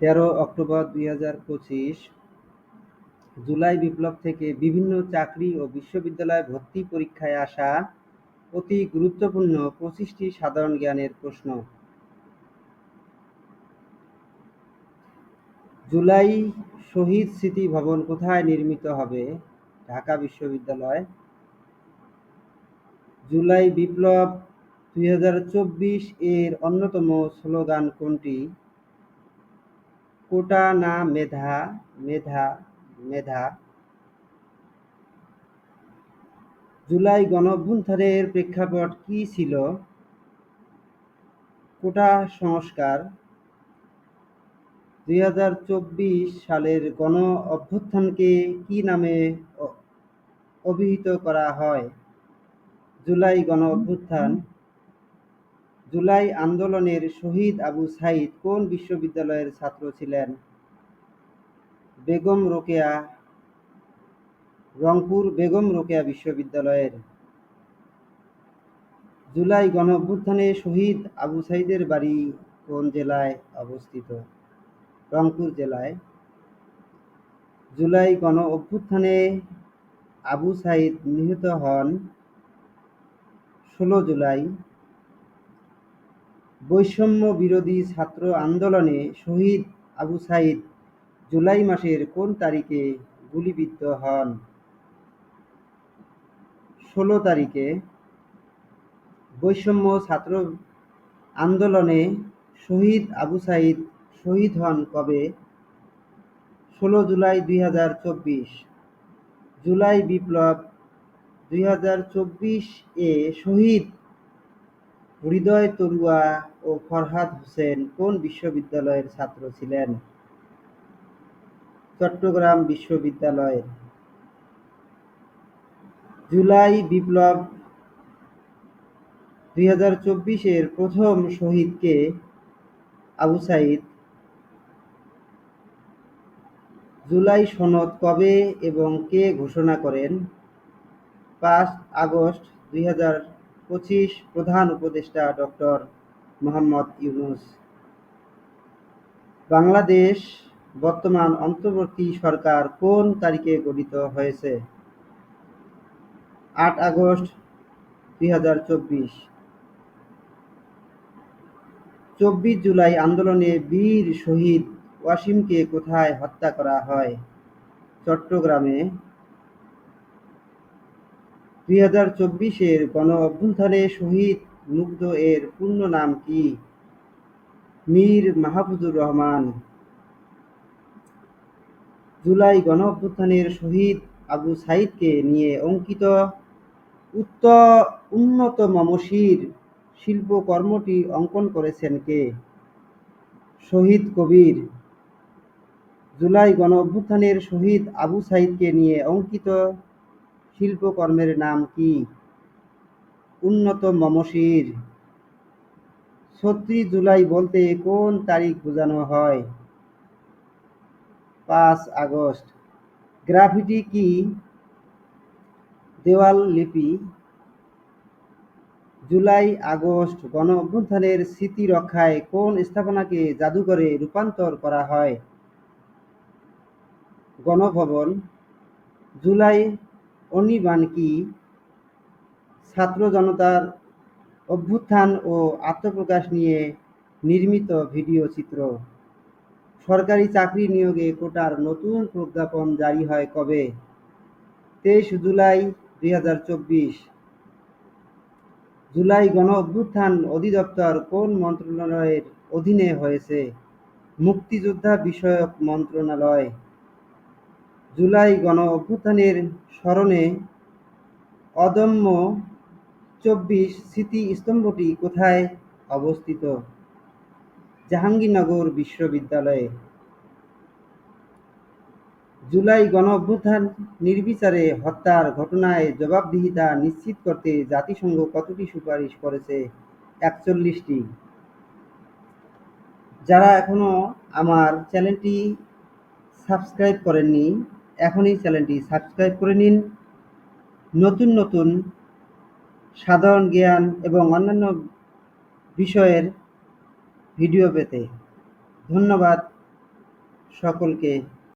তেরো অক্টোবর দুই হাজার পঁচিশ, জুলাই বিপ্লব থেকে বিভিন্ন চাকরি ও বিশ্ববিদ্যালয় ভর্তি পরীক্ষায় আসা অতি গুরুত্বপূর্ণ পঁচিশটি সাধারণ জ্ঞানের প্রশ্ন। জুলাই শহীদ স্মৃতি ভবন কোথায় নির্মিত হবে? ঢাকা বিশ্ববিদ্যালয়। জুলাই বিপ্লব দুই হাজার চব্বিশ এর অন্যতম স্লোগান কোনটি? কোটা না মেধা মেধা মেধা। জুলাই গণঅভ্যুত্থানের প্রেক্ষাপট কি ছিল? কোটা সংস্কার। দুই হাজার চব্বিশ সালের গণ অভ্যুত্থানকে কি নামে অভিহিত করা হয়? জুলাই গণ অভ্যুত্থান জুলাই আন্দোলনের শহীদ আবু সাইদ কোন বিশ্ববিদ্যালয়ের ছাত্র ছিলেন? বেগম রোকেয়া, রংপুর বেগম রোকেয়া বিশ্ববিদ্যালয়ের। জুলাই গণ অভ্যুত্থানে শহীদ আবু সাইদের বাড়ি কোন জেলায় অবস্থিত? রংপুর জেলায়। জুলাই গণ অভ্যুত্থানে আবু সাইদ নিহত হন ষোলো জুলাই। বৈষম্য বিরোধী ছাত্র আন্দোলনে শহীদ আবু সাইদ জুলাই মাসের কোন তারিখে গুলিবিদ্ধ হন? ষোলো তারিখে বৈষম্য ছাত্র আন্দোলনে শহীদ আবু সাইদ শহীদ হন কবে? ষোলো জুলাই দুই হাজার চব্বিশ। জুলাই বিপ্লব দুই হাজার চব্বিশ এ শহীদ হৃদয় তরুয়া ও ফরহাদ হোসেন কোন বিশ্ববিদ্যালয়ের ছাত্র ছিলেন? চট্টগ্রাম বিশ্ববিদ্যালয়ের। জুলাই বিপ্লব দুই চব্বিশের প্রথম শহীদকে আবু সাইদ। জুলাই সনদ কবে এবং কে ঘোষণা করেন? পাঁচ আগস্ট দুই হাজার পঁচিশ প্রধান উপদেষ্টা ডক্টর মোহাম্মদ ইউনুস। বাংলাদেশ বর্তমান অন্তর্বর্তী সরকার কোন তারিখে গঠিত হয়েছে? আট আগস্ট দুই হাজার চব্বিশ। চব্বিশ জুলাই আন্দোলনে বীর শহীদ ওয়াসিমকে কোথায় হত্যা করা হয়? চট্টগ্রামে দুই হাজার চব্বিশের গণ অভ্যুত্থানে শহীদ মুগ্ধ এর পূর্ণ নাম কি? মীর মাহফুজুর রহমান। জুলাই গণ অভ্যুত্থানের শহীদ আবু সাইদকে নিয়ে অঙ্কিত, উত্ত উন্নত মমশির শিল্পকর্মটি অঙ্কন করেছেন কে? শহীদ কবির। জুলাই গণ অভ্যুত্থানের শহীদ আবু সাইদকে নিয়ে অঙ্কিত শিল্পকর্মের নাম কি? উন্নত মমশির। ছত্রিশ জুলাই বলতে কোন তারিখ বোঝানো হয়? পাঁচ আগস্ট। গ্রাফিটি কি? দেওয়াল লিপি। জুলাই আগস্ট, গণ অভ্যুত্থানের স্মৃতি রক্ষায় কোন স্থাপনাকে জাদুঘরে রূপান্তর করা হয়? গণভবন। জুলাই অনিবান কি? ছাত্র জনতার অভ্যুত্থান ও আত্মপ্রকাশ নিয়ে নির্মিত ভিডিও চিত্র। সরকারি চাকরি নিয়োগে কোটার নতুন প্রজ্ঞাপন জারি হয় কবে? তেইশ জুলাই দুই হাজার চব্বিশ। জুলাই গণ অভ্যুত্থান অধিদপ্তর কোন মন্ত্রণালয়ের অধীনে হয়েছে? মুক্তিযোদ্ধা বিষয়ক মন্ত্রণালয়। জুলাই গণ অভ্যুত্থানের স্মরণে অদম্য চব্বিশ স্মৃতি স্তম্ভটি কোথায় অবস্থিত? জাহাঙ্গীরনগর বিশ্ববিদ্যালয়ে। জুলাই গণ অভ্যুত্থান নির্বিচারে হত্যার ঘটনায় জবাবদিহিতা নিশ্চিত করতে জাতিসংঘ কতটি সুপারিশ করেছে? একচল্লিশটি। যারা এখনও আমার চ্যানেলটি সাবস্ক্রাইব করেননি এখনই চ্যানেলটি সাবস্ক্রাইব করে নিন। নতুন নতুন সাধারণ জ্ঞান এবং অন্যান্য বিষয়ের ভিডিও পেতে ধন্যবাদ সকলকে।